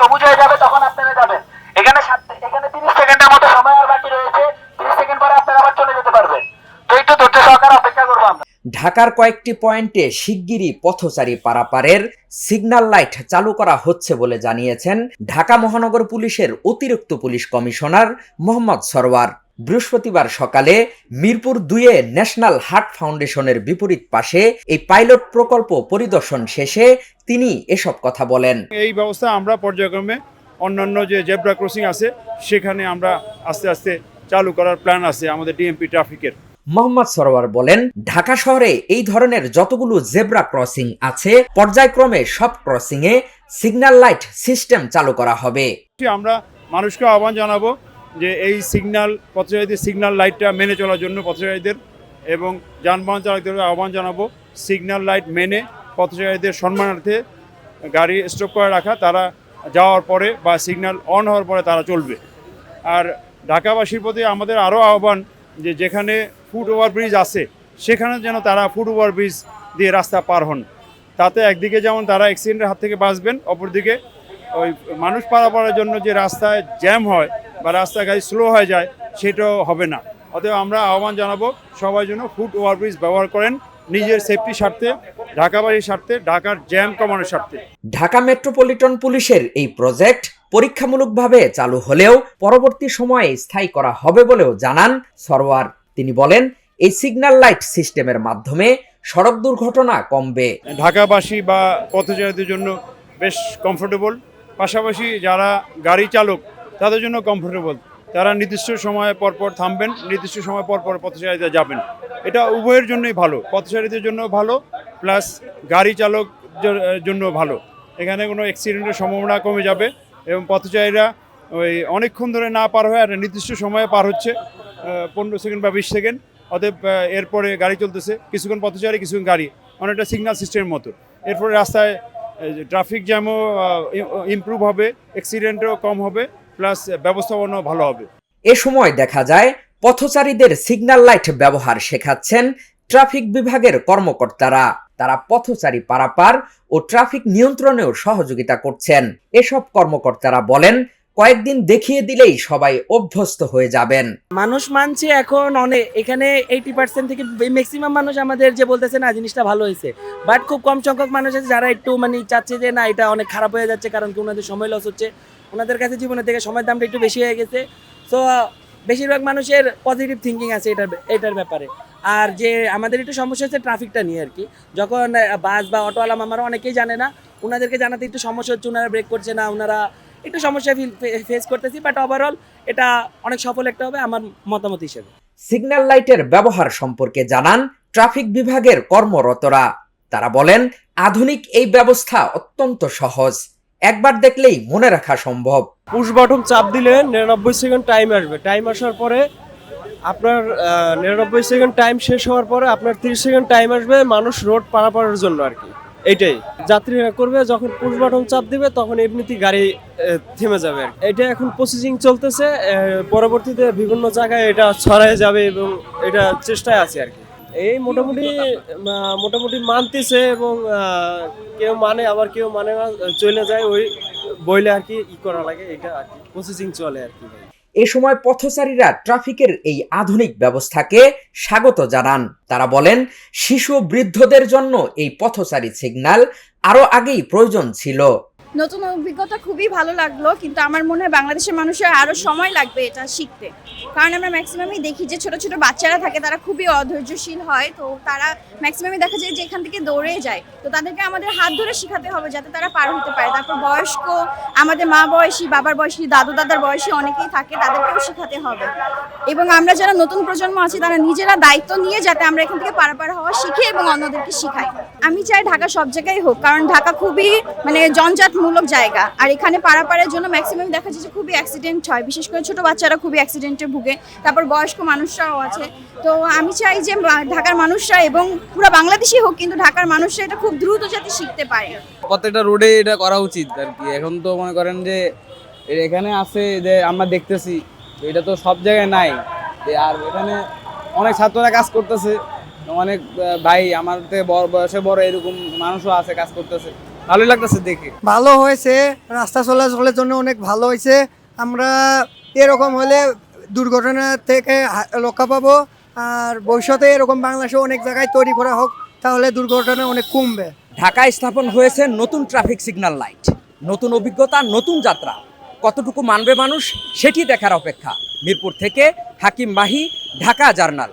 সবুজ হয়ে যাবে, তখন আপনারা যাবেন। এখানে এখানে তিরিশ সেকেন্ডের মতো সময় আর বাকি রয়েছে। তিরিশ সেকেন্ড পরে আপনারা আবার চলে যেতে পারবেন। তো একটু ধৈর্য সহকারে অপেক্ষা করব আমরা। ঢাকার কয়েকটি পয়েন্টে শিগগিরই পথচারী পারাপারের সিগন্যাল লাইট চালু করা হচ্ছে বলে জানিয়েছেন ঢাকা মহানগর পুলিশের অতিরিক্ত পুলিশ কমিশনার মোহাম্মদ সরওয়ার। বৃহস্পতিবার সকালে মিরপুর দুয়ে ন্যাশনাল হার্ট ফাউন্ডেশনের বিপরীত পাশে এই পাইলট প্রকল্প পরিদর্শন শেষে তিনি এসব কথা বলেন। এই ব্যবস্থা আমরা পর্যায়ক্রমে অন্যান্য যে জেব্রা ক্রসিং আছে সেখানে আমরা আস্তে আস্তে চালু করার প্ল্যান আছে আমাদের ডিএমপি ট্রাফিকের। মোহাম্মদ সরোয়ার বলেন ঢাকা শহরে এই ধরনের যতগুলো জেব্রা ক্রসিং আছে পর্যায়ক্রমে সব ক্রসিং এ সিগন্যাল লাইট সিস্টেম চালু করা হবে। আমরা মানুষকে আহ্বান জানাব যে এই সিগন্যাল পথচারীদের সিগন্যাল লাইটটা মেনে চলার জন্য পথচারীদের এবং যানবাহন চালকদের আহ্বান জানাব। সিগন্যাল লাইট মেনে পথচারীদের সম্মানার্থে গাড়ি স্টপ করে রাখা, তারা যাওয়ার পরে বা সিগন্যাল অন হওয়ার পরে তারা চলবে। আর ঢাকাবাসীর প্রতি আমাদের আরও আহ্বান যে যেখানে ফুট ওভারব্রিজ আছে, সেখানে যেন তারা ফুট ওভারব্রিজ দিয়ে রাস্তা পার হন। তাতে একদিকে যেমন তারা অ্যাক্সিডেন্টের হাত থেকে বাঁচবেন, অপরদিকে ওই মানুষ পারাপারের জন্য যে রাস্তায় জ্যাম হয় বা রাস্তাঘাট স্লো হয়ে যায় সেটাও হবে না। অতএব আমরা আহ্বান জানাব সবাই যেন ফুট ওভারব্রিজ ব্যবহার করেন নিজের সেফটি স্বার্থে ঢাকাবাসীর স্বার্থে ঢাকার জ্যাম কমানোর স্বার্থে। ঢাকা মেট্রোপলিটন পুলিশের এই প্রজেক্ট পরীক্ষামূলকভাবে চালু হলেও পরবর্তী সময়ে স্থায়ী করা হবে বলেও জানান সরওয়ার তিনি বলেন এই সিগন্যাল লাইট সিস্টেমের মাধ্যমে সড়ক দুর্ঘটনা কমবে। ঢাকাবাসী বা পথচারীদের জন্য বেশ কমফোর্টেবল পাশাপাশি যারা গাড়ি চালক তাদের জন্য কমফোর্টেবল তারা নির্দিষ্ট সময় পর পর থামবেন, নির্দিষ্ট সময় পরপর পর পথচারীরা যাবেন। এটা উভয়ের জন্যই ভালো, পথচারীদের জন্য ভালো প্লাস গাড়ি চালক জন্য ভালো। এখানে কোনো অ্যাক্সিডেন্টের সম্ভাবনা কমে যাবে এবং পথচারীরা ওই অনেকক্ষণ ধরে না পার হয়ে একটা নির্দিষ্ট সময়ে পার হচ্ছে পনেরো সেকেন্ড বা বিশ সেকেন্ড। অতএব এরপরে গাড়ি চলতেছে, কিছুক্ষণ পথচারী, কিছুক্ষণ গাড়ি। অনেকটা সিগনাল সিস্টেমের মতো। এরপরে রাস্তায় ট্রাফিক জ্যামও ইমপ্রুভ হবে অ্যাক্সিডেন্টও কম হবে। প্লাস ব্যবস্থাপনাও ভালো হবে। এ সময় দেখা যায় পথচারীদের সিগন্যাল লাইট ব্যবহার শেখাচ্ছেন ট্রাফিক বিভাগের কর্মকর্তারা। তারা পথচারী পারাপার ও ট্রাফিক নিয়ন্ত্রণেও সহযোগিতা করছেন। এসব কর্মকর্তারা বলেন কয়েকদিন দেখিয়ে দিলেই সবাই অভ্যস্ত হয়ে যাবেন। মানুষ মানছে এখন অনেক এখানে এইটি পার্সেন্ট থেকে ম্যাক্সিমাম মানুষ আমাদের যে বলতেছে না, জিনিসটা ভালো হয়েছে। বাট খুব কম সংখ্যক মানুষ আছে যারা একটু মানে চাচ্ছে যে, না, এটা অনেক খারাপ হয়ে যাচ্ছে কারণ কি ওনাদের সময় লস হচ্ছে। ওনাদের কাছে জীবনের থেকে সময়ের দামটা একটু বেশি হয়ে গেছে। সো বেশিরভাগ মানুষের পজিটিভ থিঙ্কিং আছে এটার এটার ব্যাপারে। আর যে, আমাদের একটু সমস্যা হচ্ছে ট্রাফিকটা নিয়ে আর কি। যখন বাস বা অটোওয়ালা মামারা অনেকেই জানে না। ওনাদেরকে জানাতে একটু সমস্যা হচ্ছে, ওনারা ব্রেক করছে না, ওনারা একটু সমস্যা ফেস করতেছি বাট ওভারঅল এটা অনেক সফল একটা হবে আমার মতামত হিসেবে। সিগন্যাল লাইটের ব্যবহার সম্পর্কে জানান ট্রাফিক বিভাগের কর্মরতরা। তারা বলেন আধুনিক এই ব্যবস্থা অত্যন্ত সহজ। একবার দেখলেই মনে রাখা সম্ভব। পুশ বাটন চাপ দিলে নিরানব্বই সেকেন্ড টাইম আসবে। টাইম আসার পরে আপনার নিরানব্বই সেকেন্ড টাইম শেষ হওয়ার পরে আপনার তিরিশ সেকেন্ড টাইম আসবে মানুষ রোড পারাপারের জন্য আর কি। এইটাই। যাত্রীরা করবে, যখন পুশ বাটন চাপ দিবে, তখন এমনিতেই গাড়ি থেমে যাবে এটা এখন প্রসেসিং চলতেছে পরবর্তীতে বিভিন্ন জায়গায় এটা ছড়ায় যাবে এবং এটা চেষ্টায় আছে আর কি। এই মোটামুটি মোটামুটি মানতেছে এবং কেউ মানে আবার কেউ মানে চলে যায়, ওই বইলে আর কি ই করা লাগে, এটা আর কি প্রসেসিং চলে আর কি এ সময় পথচারীরা ট্রাফিকের এই আধুনিক ব্যবস্থাকে স্বাগত জানান। তারা বলেন, শিশু বৃদ্ধদের জন্য এই পথচারী সিগন্যাল আরও আগেই প্রয়োজন ছিল। নতুন অভিজ্ঞতা খুবই ভালো লাগল, কিন্তু আমার মনে হয় বাংলাদেশের মানুষের আরও সময় লাগবে এটা শিখতে। কারণ আমরা ম্যাক্সিমামই দেখি যে ছোট ছোট বাচ্চারা থাকে, তারা খুবই অধৈর্যশীল হয়, তো তারা ম্যাক্সিমামই দেখা যায় যে এখান থেকে দৌড়ে যায়। তো তাদেরকে আমাদের হাত ধরে শেখাতে হবে যাতে তারা পার হতে পারে। তারপর বয়স্ক, আমাদের মা বয়সী, বাবার বয়সী, দাদু, দাদার বয়সী অনেকেই থাকে, তাদেরকেও শেখাতে হবে। এবং আমরা যারা নতুন প্রজন্ম আছি, তারা নিজেরা দায়িত্ব নিয়ে যাতে আমরা এখান থেকে পারাপার হওয়া শিখি এবং অন্যদেরকে শিখাই। আমি চাই ঢাকা সব জায়গায় হোক, কারণ ঢাকা খুবই মানে জঞ্জাটমূলক জায়গা। আর এখানে পারাপারের জন্য ম্যাক্সিমাম দেখা যাচ্ছে যে খুবই অ্যাক্সিডেন্ট হয়। বিশেষ করে ছোট বাচ্চারা খুবই অ্যাক্সিডেন্টে ভুগে। তারপর বয়স্ক মানুষরাও আছে। তো আমি চাই যে ঢাকার মানুষরা এবং পুরো বাংলাদেশি হোক, কিন্তু ঢাকার মানুষরা এটা খুব দ্রুত যাতে শিখতে পারে। প্রত্যেকটা রোডে এটা করা উচিত আর কি। এখন তো মনে করেন যে এখানে আছে যে আমরা দেখতেছি এটা তো সব জায়গায় নাই। আর এখানে অনেক ছাত্ররা কাজ করতেছে। অনেক ভাই, আমার বয়সে বড় এরকম মানুষও আছে কাজ করতেছে। ভালোই লাগতেছে দেখে। ভালো হয়েছে রাস্তা চলাচলের জন্য অনেক ভালো হয়েছে। আমরা এরকম হলে দুর্ঘটনা থেকে রক্ষা পাবো আর ভবিষ্যতে এরকম বাংলাদেশে অনেক জায়গায় তৈরি করা হোক তাহলে দুর্ঘটনা অনেক কমবে। ঢাকায় স্থাপন হয়েছে নতুন ট্রাফিক সিগন্যাল লাইট নতুন অভিজ্ঞতা নতুন যাত্রা। কতটুকু মানবে মানুষ সেটি দেখার অপেক্ষা। মিরপুর থেকে হাকিম মাহি ঢাকা জার্নাল।